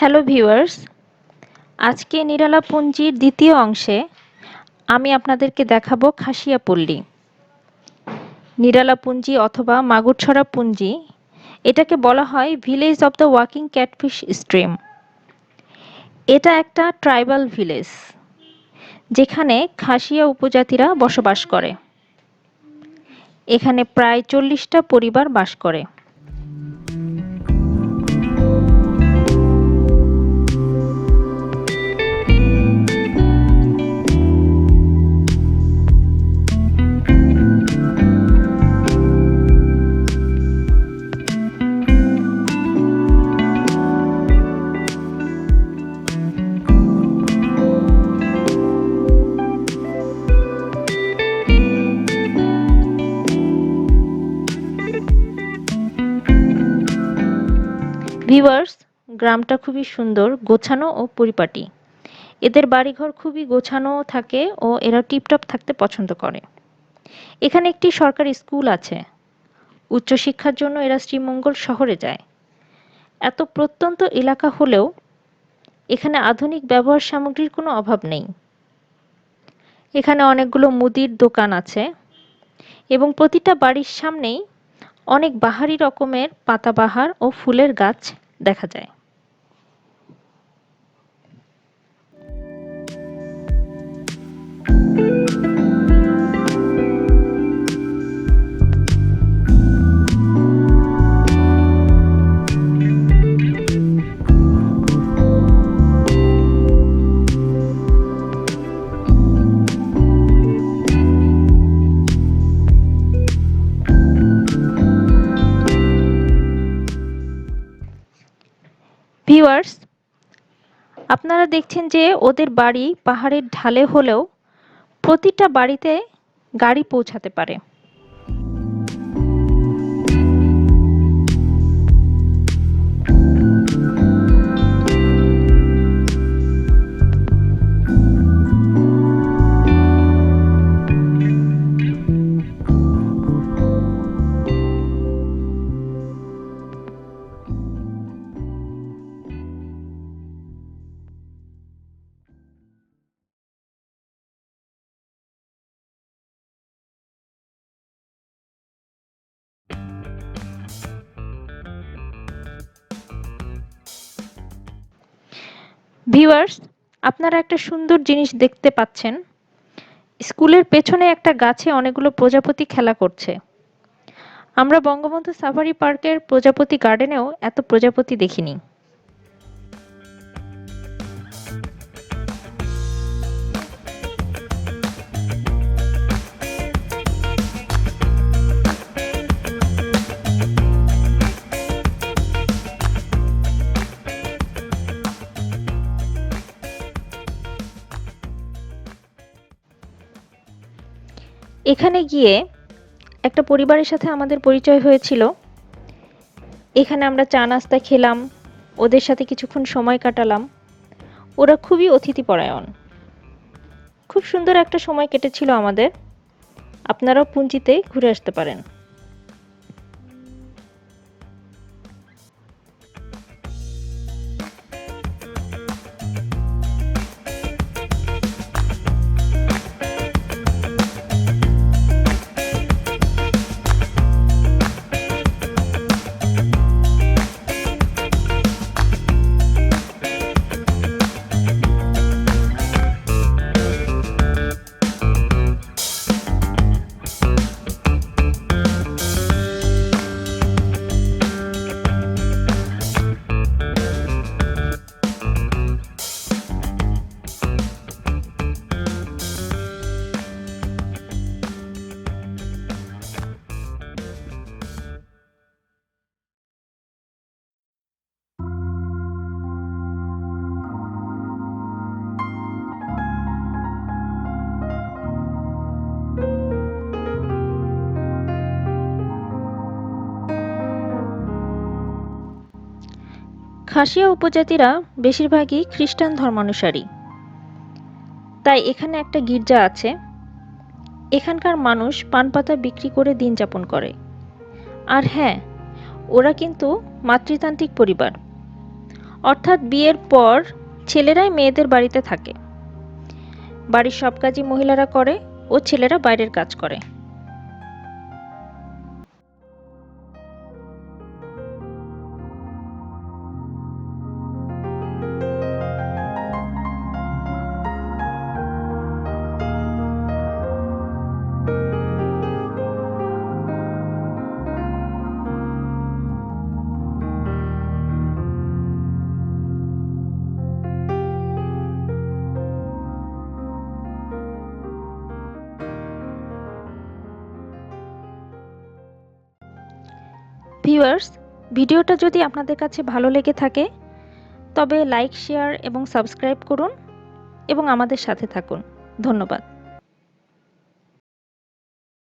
Hello viewers আজকে নিরালা পুঞ্জির দ্বিতীয় অংশে আমি আপনাদেরকে দেখাবো খাসিয়া পল্লী নিরালা পুঞ্জি অথবা মাগুরছড়া পুঞ্জি এটাকে বলা হয় village of the walking catfish stream এটা একটা ট্রাইবাল ভিলেজ যেখানে খাসিয়া উপজাতিরা বসবাস করে। এখানে প্রায় চল্লিশটা পরিবার বাস করে। ভিউয়ার্স, গ্রামটা খুবই সুন্দর, গোছানো ও পরিপাটি। এদের বাড়িঘর খুবই গোছানো থাকে ও এরা টিপটপ থাকতে পছন্দ করে। এখানে একটি সরকারি স্কুল আছে। উচ্চশিক্ষার জন্য এরা শ্রীমঙ্গল শহরে যায়। এত প্রত্যন্ত এলাকা হলেও এখানে আধুনিক ব্যবহার সামগ্রীর কোনো অভাব নেই। এখানে অনেকগুলো মুদির দোকান আছে এবং প্রতিটা বাড়ির সামনেই অনেক বাহারি রকমের পাতাবাহার ও ফুলের গাছ দেখা যায়। ভিউয়ার্স আপনারা দেখছেন যে ওদের বাড়ি পাহাড়ের ঢালে হলেও প্রতিটা বাড়িতে গাড়ি পৌঁছাতে পারে। ভিউয়ার্স, আপনারা একটা সুন্দর জিনিস দেখতে পাচ্ছেন। স্কুলের পেছনে একটা গাছে অনেকগুলো প্রজাপতি খেলা করছে। আমরা বঙ্গবন্ধু সাফারি পার্কের প্রজাপতি গার্ডেনেও এত প্রজাপতি দেখিনি। এখানে গিয়ে একটা পরিবারের সাথে আমাদের পরিচয় হয়েছিল। এখানে আমরা চা নাস্তা খেলাম, ওদের সাথে কিছুক্ষণ সময় কাটালাম। ওরা খুবই অতিথিপরায়ণ। খুব সুন্দর একটা সময় কেটেছিল আমাদের। আপনারাও পুঞ্জিতে ঘুরে আসতে পারেন। খাসিয়া উপজাতিরা বেশিরভাগই খ্রিস্টান ধর্মানুসারী। তাই এখানে একটা গির্জা আছে। এখানকার মানুষ পান পাতা বিক্রি করে দিন যাপন করে। আর হ্যাঁ ওরা কিন্তু মাতৃতান্ত্রিক পরিবার। অর্থাৎ বিয়ের পর ছেলেরাই মেয়েদের বাড়িতে থাকে। বাড়ির সব কাজই মহিলারা করে ও ছেলেরা বাইরের কাজ করে। ভিউয়ার্স, ভিডিওটা যদি আপনাদের কাছে ভালো লেগে থাকে, তবে লাইক, শেয়ার এবং সাবস্ক্রাইব করুন এবং আমাদের সাথে থাকুন। ধন্যবাদ।